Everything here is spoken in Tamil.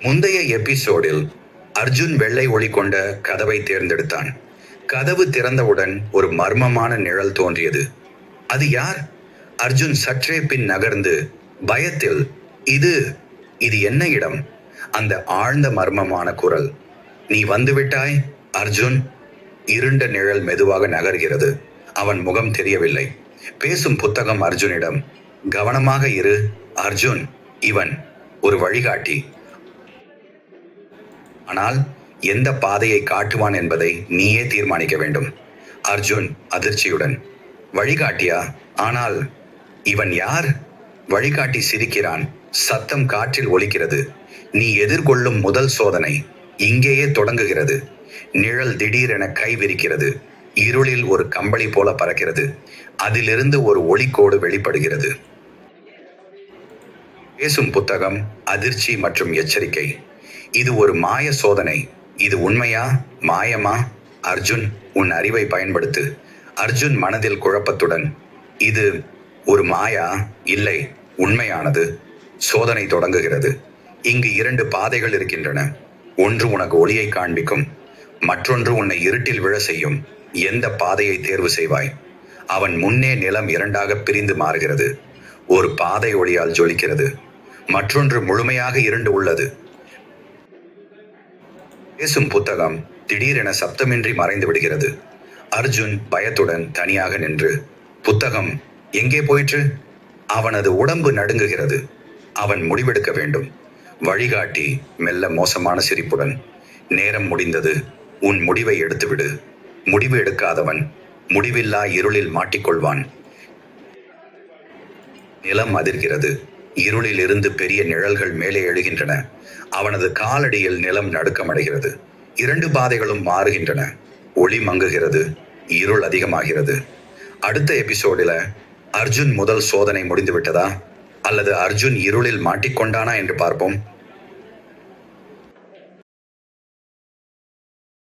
முந்தைய எபிசோடில் அர்ஜுன் வெள்ளை ஒளி கொண்ட கதவை தேர்ந்தெடுத்தான். கதவு திறந்தவுடன் ஒரு மர்மமான நிழல் தோன்றியது. அது யார்? அர்ஜுன் சற்றே பின் நகர்ந்து பயத்தில் இது இது என்ன இடம்? அந்த ஆழ்ந்த மர்மமான குரல். நீ வந்துவிட்டாய் அர்ஜுன்? இருண்ட நிழல் மெதுவாக நகர்கிறது. அவன் முகம் தெரியவில்லை. பேசும் புத்தகம் அர்ஜுனிடம் கவனமாக இரு அர்ஜுன் இவன் ஒரு வழிகாட்டி. ஆனால் எந்த பாதையை காட்டுவான் என்பதை நீயே தீர்மானிக்க வேண்டும். அர்ஜுன் அதிர்ச்சியுடன் வழிகாட்டியா? ஆனால் இவன் யார்? வழிகாட்டி சிரிக்கிறான். சத்தம் காற்றில் ஒலிக்கிறது. நீ எதிர்கொள்ளும் முதல் சோதனை இங்கேயே தொடங்குகிறது. நிழல் திடீரென கை விரிக்கிறது. இருளில் ஒரு கம்பளி போல பறக்கிறது. அதிலிருந்து ஒரு ஒளிக்கோடு வெளிப்படுகிறது. பேசும் புத்தகம் அதிர்ச்சி மற்றும் எச்சரிக்கை. இது ஒரு மாய சோதனை. இது உண்மையா? மாயமா? அர்ஜுன் உன் அறிவை பயன்படுத்து. அர்ஜுன் மனதில் குழப்பத்துடன் இது ஒரு மாயா? இல்லை உண்மையானது. சோதனை தொடங்குகிறது. இங்கு இரண்டு பாதைகள் இருக்கின்றன. ஒன்று உனக்கு ஒளியை காண்பிக்கும். மற்றொன்று உன்னை இருட்டில் விழ செய்யும். எந்த பாதையை தேர்வு செய்வாய்? அவன் முன்னே நிலம் இரண்டாக பிரிந்து மாறுகிறது. ஒரு பாதை ஒளியால் ஜொலிக்கிறது. மற்றொன்று முழுமையாக இருண்டு உள்ளது. பேசும் புத்தகம் திடீரென சப்தமின்றி மறைந்து விடுகிறது. அர்ஜுன் பயத்துடன் தனியாக நின்று புத்தகம் எங்கே போயிற்று? அவனது உடம்பு நடுங்குகிறது. அவன் முடிவெடுக்க வேண்டும். வழிகாட்டி மெல்ல மோசமான சிரிப்புடன் நேரம் முடிந்தது. உன் முடிவை எடுத்துவிடு. முடிவு எடுக்காதவன் முடிவில்லா இருளில் மாட்டிக்கொள்வான். நிலம் அதிர்கிறது. இருளில் இருந்து பெரிய நிழல்கள் மேலே எழுகின்றன. அவனது காலடியில் நிலம் நடுக்கமடைகிறது. இரண்டு பாதைகளும் மாறுகின்றன. ஒளி மங்குகிறது. இருள் அதிகமாகிறது. அடுத்த எபிசோடில் அர்ஜுன் முதல் சோதனை முடிந்துவிட்டதா? அல்லது அர்ஜுன் இருளில் மாட்டிக்கொண்டானா என்று பார்ப்போம்.